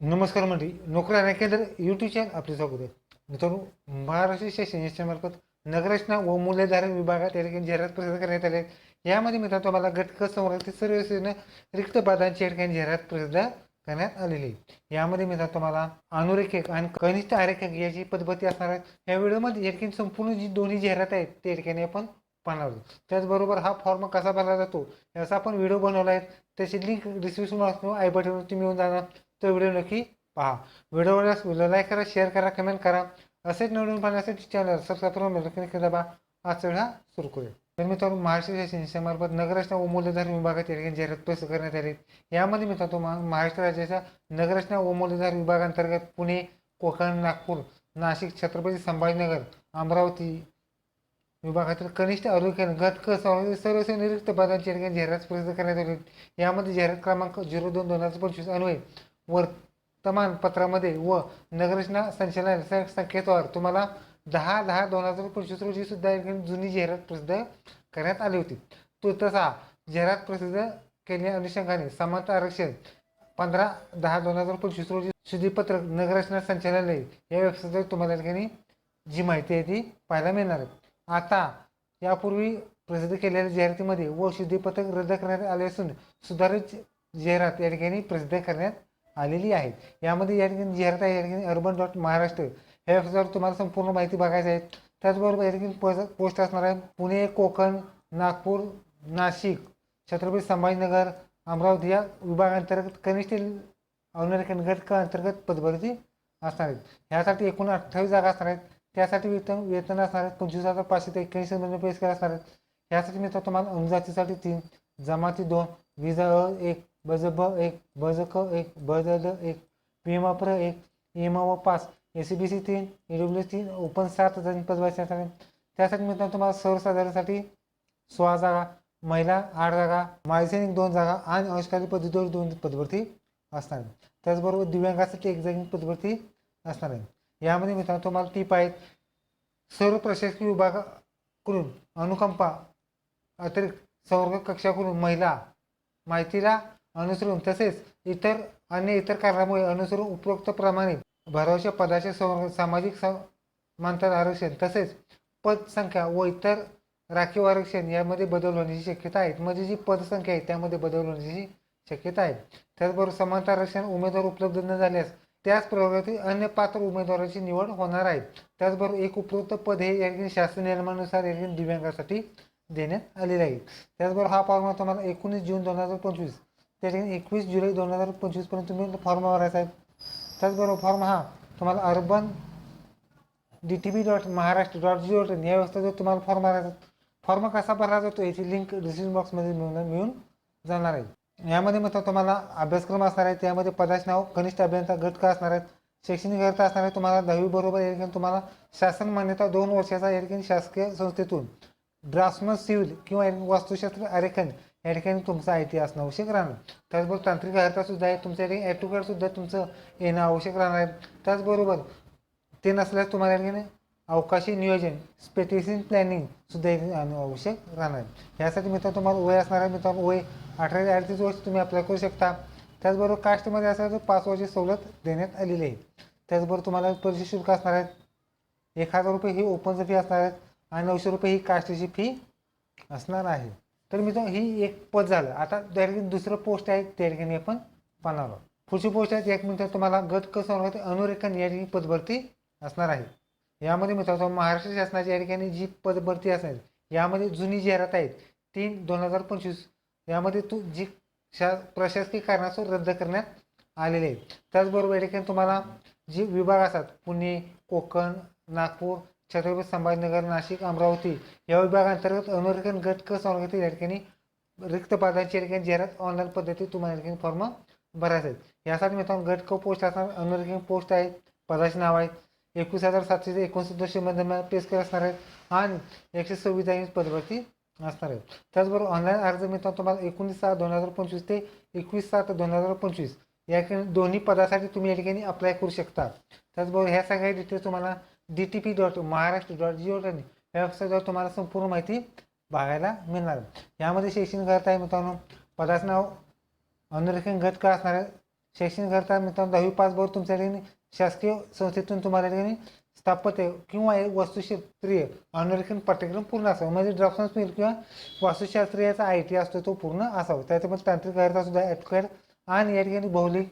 नमस्कार मंडळी नोकऱ्या आणि केंद्र यूट्यूब चॅनल आपले स्वागत आहे. मित्रांनो महाराष्ट्र शासन याच्यामार्फत नगररचना व मूल्यधारण विभागात या ठिकाणी जाहिरात प्रसिद्ध करण्यात आले आहे. यामध्ये मित्रांनो तुम्हाला घटक संवर्गातील सर्व योजने रिक्त पदांची या ठिकाणी जाहिरात प्रसिद्ध करण्यात आलेली आहे यामध्ये मित्रांनो तुम्हाला अनुरेखक आणि कनिष्ठ आरेखक याची पद्धती असणार आहे. या व्हिडिओमध्ये या ठिकाणी संपूर्ण जी दोन्ही जाहिरात आहेत त्या ठिकाणी आपण पाहणार त्याचबरोबर हा फॉर्म कसा भरला जातो याचा आपण व्हिडिओ बनवला आहे. त्याची लिंक डिस्क्रिप्शन बॉक्स आय बटनवर तुम्ही येऊन जाणार. तो व्हिडिओ नक्की पहा. व्हिडिओ आवडल्यास व्हिडिओ लाईक करा शेअर करा कमेंट करा. असेच नवीन पाहण्यासाठी चॅनल सबस्क्राईब करून बेल क्लिक करा बा आजचा वेळा सुरू करूया. तर मित्रांनो महाराष्ट्र शासनामार्फत नगररचना व मूल्यधारण विभागात या ठिकाणी जाहिरात प्रसिद्ध करण्यात आली. यामध्ये मित्रांनो महाराष्ट्र राज्याच्या नगररचना व मूल्यधार विभागांतर्गत पुणे कोकण नागपूर नाशिक छत्रपती संभाजीनगर अमरावती विभागातील कनिष्ठ आरोग्य गट सर्व सर्व नियुक्त पदांची ठिकाणी जाहिरात प्रसिद्ध करण्यात आली. यामध्ये जाहिरात क्रमांक झिरो दोन दोन हजार पंचवीस अन्वये वर्तमानपत्रामध्ये व नगरचना संचालन संकेतवर. तुम्हाला दहा दहा दोन हजार पंचवीस रोजी सुद्धा एक जुनी जाहिरात प्रसिद्ध करण्यात आली होती. तो तसा जाहिरात प्रसिद्ध केल्या अनुषंगाने समानता आरक्षण पंधरा दहा दोन हजार पंचवीस रोजी शुद्धीपत्रक नगररचना संचालनालय या वेबसाईटवर तुम्हाला या ठिकाणी जी माहिती आहे ती पाहायला मिळणार आहे. आता यापूर्वी प्रसिद्ध केलेल्या जाहिरातीमध्ये व शुद्धीपत्रक रद्द करण्यात आले असून सुधारित जाहिरात या ठिकाणी प्रसिद्ध करण्यात आलेली आहे यामध्ये या ठिकाणी जाहिरात आहे या ठिकाणी अर्बन डॉट महाराष्ट्र ह्या वेबसाईटवर तुम्हाला संपूर्ण माहिती बघायची आहे त्याचबरोबर या ठिकाणी पोस्ट पोस्ट असणार आहे पुणे कोकण नागपूर नाशिक छत्रपती संभाजीनगर अमरावती या विभागांतर्गत कनिष्ठ अमेरिकन घटक अंतर्गत पदभरती असणार आहेत. ह्यासाठी एकूण अठ्ठावीस जागा असणार आहेत. त्यासाठी वेतन वेतन असणार आहेत पंचवीस हजार पाचशे ते एक्क्याऐंशी रुपये असणार आहेत. ह्यासाठी मित्र तुम्हाला अनुजातीसाठी तीन जमाती दोन विजा अ एक बज ब एक बज क एक बज द एक पी एम प्र एक एम व पाच ए सी बी सी तीन ई डब्ल्यू तीन ओपन सात हजार पदभारती त्यासाठी मित्रांनो तुम्हाला सर्वसाधारणसाठी सोळा जागा महिला आठ जागा मायसैनिक दोन जागा आणि अंशकारी पद्धतीवर दोन पदभरती असणार आहे त्याचबरोबर दिव्यांगासाठी एक जागी पदभरती असणार आहे यामध्ये मित्रांनो तुम्हाला टीप आहेत. सर्व प्रशासकीय विभागाकडून अनुकंपा अतिरिक्त संवर्ग कक्षाकडून महिला माहितीला अनुसरून तसेच इतर अन्य इतर कारणामुळे अनुसरून उपरोक्त प्रमाणे भरावशा पदाचे संवर्ग सामाजिक समांतर आरक्षण. तसेच पदसंख्या व इतर राखीव आरक्षण यामध्ये बदल होण्याची शक्यता आहे म्हणजे जी पदसंख्या आहे त्यामध्ये बदल होण्याची शक्यता आहे. त्याचबरोबर समांतर आरक्षण उमेदवार उपलब्ध न झाल्यास त्याच प्रवर्गातील अन्य पात्र उमेदवाराची निवड होणार आहे. त्याचबरोबर एक उपरोक्त पद हे या शासन नियमानुसार या दिव्यांगासाठी देण्यात आलेले आहे. त्याचबरोबर हा फॉर्म तुम्हाला एकोणीस जून दोन हजार पंचवीस त्या ठिकाणी एकवीस जुलै दोन हजार पंचवीसपर्यंत तुम्ही फॉर्म भरायचा आहे. त्याचबरोबर फॉर्म हा तुम्हाला urban D T B dot Maharashtra dot G dot in या जो तुम्हाला फॉर्म भरायचा फॉर्म कसा भरायचा जातो याची लिंक डिस्क्रिप्शन बॉक्समध्ये मिळून मिळून जाणार आहे. यामध्ये मग तुम्हाला अभ्यासक्रम असणार आहे. त्यामध्ये पदाचे नाव कनिष्ठ अभियंता घटक असणार आहेत. शैक्षणिक अर्थ असणार आहे. तुम्हाला दहावी बरोबर या ठिकाणी तुम्हाला शासन मान्यता दोन वर्षाचा या ठिकाणी शासकीय संस्थेतून. ड्राफ्टमन सिव्हिल किंवा वास्तुशास्त्र आरेखन या ठिकाणी तुमचा इतिहास आवश्यक राहणार. त्याचबरोबर तांत्रिक अर्थ सुद्धा आहे. तुमच्या ठिकाणी ॲटो सुद्धा तुमचं येणं आवश्यक राहणार आहे. त्याचबरोबर ते नसल्यास तुम्हाला या ठिकाणी अवकाशी नियोजन स्पेटिसिन प्लॅनिंग सुद्धा आवश्यक राहणार आहे. यासाठी मित्रांनो तुम्हाला वय असणार आहे. मित्रांनो वय अठरा ते अडतीस वर्ष तुम्ही अप्लाय करू शकता. त्याचबरोबर कास्टमध्ये असणार तर पाच वर्ष सवलत देण्यात आलेली आहे. त्याचबरोबर तुम्हाला परीक्षा शुल्क असणार आहेत एक हजार रुपये ही ओपनचं फी असणार आहेत आणि नऊशे रुपये ही कास्टची फी असणार आहे. तर मित्रांनो ही एक पद झालं. आता त्या ठिकाणी दुसरं पोस्ट आहे त्या ठिकाणी आपण पाहणार आहोत. पुढची पोस्ट आहे एक मिनिट तुम्हाला गट कसं अनुरेखन या ठिकाणी पदभरती असणार आहे. यामध्ये मित्रांनो महाराष्ट्र शासनाच्या या ठिकाणी जी पदभरती असणार यामध्ये जुनी जाहिरात आहेत तीन दोन हजार पंचवीस. यामध्ये तू जी शा प्रशासकीय कारणास्तव रद्द करण्यात आलेले आहेत. त्याचबरोबर या ठिकाणी तुम्हाला जे विभाग असतात पुणे कोकण नागपूर छत्रपती संभाजीनगर नाशिक अमरावती या विभागांतर्गत अमेरिकन गट क संवर्गातील या ठिकाणी रिक्त पदांची या ठिकाणी जाहिरात ऑनलाईन पद्धतीत तुम्हाला या ठिकाणी फॉर्म भरायचे आहेत. यासाठी मित्रांनो घटक पोस्ट असणार अमेरिकन पोस्ट आहेत पदाचे नाव आहेत एकवीस हजार सातशे ते एकोणसत्तरमध्ये पेस्कर असणार आहेत आणि एकशे सव्वीस जागी असणार आहेत. त्याचबरोबर ऑनलाईन अर्ज मित्रांनो तुम्हाला एकोणीस सात दोन हजार पंचवीस ते एकवीस सात दोन हजार पंचवीस या ठिकाणी दोन्ही पदासाठी तुम्ही या ठिकाणी अप्लाय करू शकता. त्याचबरोबर ह्या सगळ्या डिटेल्स तुम्हाला D T P dot Maharashtra dot G O dot in या वेबसाईटवर तुम्हाला संपूर्ण माहिती बघायला मिळणार. यामध्ये शैक्षणिक करता आहे मित्रांनो पदाचं नाव अनुरेखन घटक असणार आहे. शैक्षणिक करता मित्रांनो दहावी पास बरोबर तुमच्या ठिकाणी शासकीय संस्थेतून तुम्हाला ठिकाणी स्थापत्य किंवा एक वास्तुशास्त्रीय अमेरिकन पाठ्यक्रम पूर्ण असावा. म्हणजे ड्रॉप्स मिळेल किंवा वास्तुशास्त्रीयाचा आय टी असतो तो पूर्ण असावा. त्याच्यामध्ये तांत्रिक अर्थ सुद्धा ॲटक्वेअर आणि या ठिकाणी भौगोलिक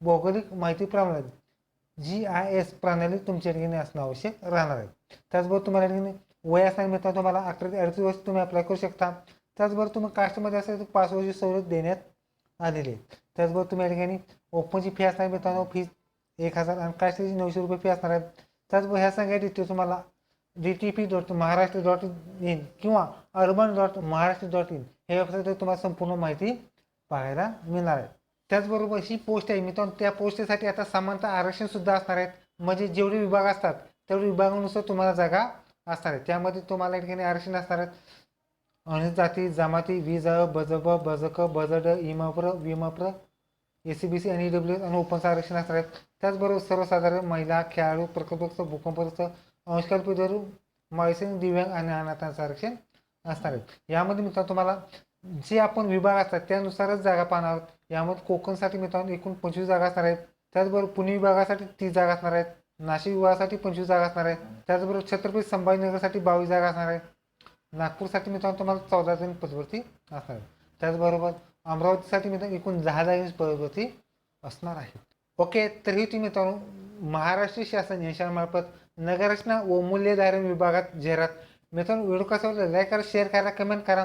भौगोलिक माहिती प्रमाणात. जी आय एस प्रणाली तुमच्या ठिकाणी असणं आवश्यक राहणार आहे. त्याचबरोबर तुम्हाला ठिकाणी वय असणार मित्रांनो तुम्हाला अठरा ते अडतीस वर्ष तुम्ही अप्लाय करू शकता. त्याचबरोबर तुम्ही कास्टमध्ये असेल तर पाच वर्ष सवलत देण्यात आलेली आहे. त्याचबरोबर तुम्ही या ठिकाणी ओपनची फी असणार मित्रांनो फी एक हजार आणि कास्टची नऊशे रुपये फी असणार आहे. त्याचबरोबर ह्या सगळ्या डिटेल तुम्हाला D T P dot Maharashtra dot in किंवा urban dot Maharashtra dot in हे वेबसाईटवर तुम्हाला संपूर्ण माहिती पाहायला मिळणार आहे. त्याचबरोबर ही पोस्ट आहे. मित्रांनो त्या पोस्टसाठी आता समानता आरक्षण सुद्धा असणार आहेत. म्हणजे जेवढे विभाग असतात तेवढे विभागानुसार तुम्हाला जागा असणार आहेत. त्यामध्ये तुम्हाला या ठिकाणी आरक्षण असणार आहेत. अनुसूचित जाती जमाती विज बजब बजक बजड इमप्र विमप्र ए सी बी सी आणि डब्ल्यू आणि ओपनचं आरक्षण असणार आहेत. त्याचबरोबर सर्वसाधारण महिला खेळाडू प्रकल्पग्रस्त भूकंपग्रस्त अंशकल्पित माळसेन दिव्यांग आणि अनाथांचं आरक्षण असणार आहे. यामध्ये मित्रांनो तुम्हाला जे आपण विभाग असतात त्यानुसारच जागा पाहणार आहोत. यामध्ये कोकणसाठी मित्रांनो एकूण पंचवीस जागा असणार आहेत. त्याचबरोबर पुणे विभागासाठी तीस जागा असणार आहेत. नाशिक विभागासाठी पंचवीस जागा असणार आहेत. त्याचबरोबर छत्रपती संभाजीनगरसाठी बावीस जागा असणार आहेत. नागपूरसाठी मित्रांनो तुम्हाला चौदा जण पदवरती असणार आहे त्याचबरोबर अमरावतीसाठी मित्रांनो एकूण दहा जागी पदवरती असणार आहे ओके तरीही तुम्ही मित्रांनो महाराष्ट्र शासन यांच्यामार्फत नगररचना व मूल्यधारण विभागात जाहिरात. मित्रांनो व्हिडिओ कसा लाईक करा शेअर करा कमेंट करा.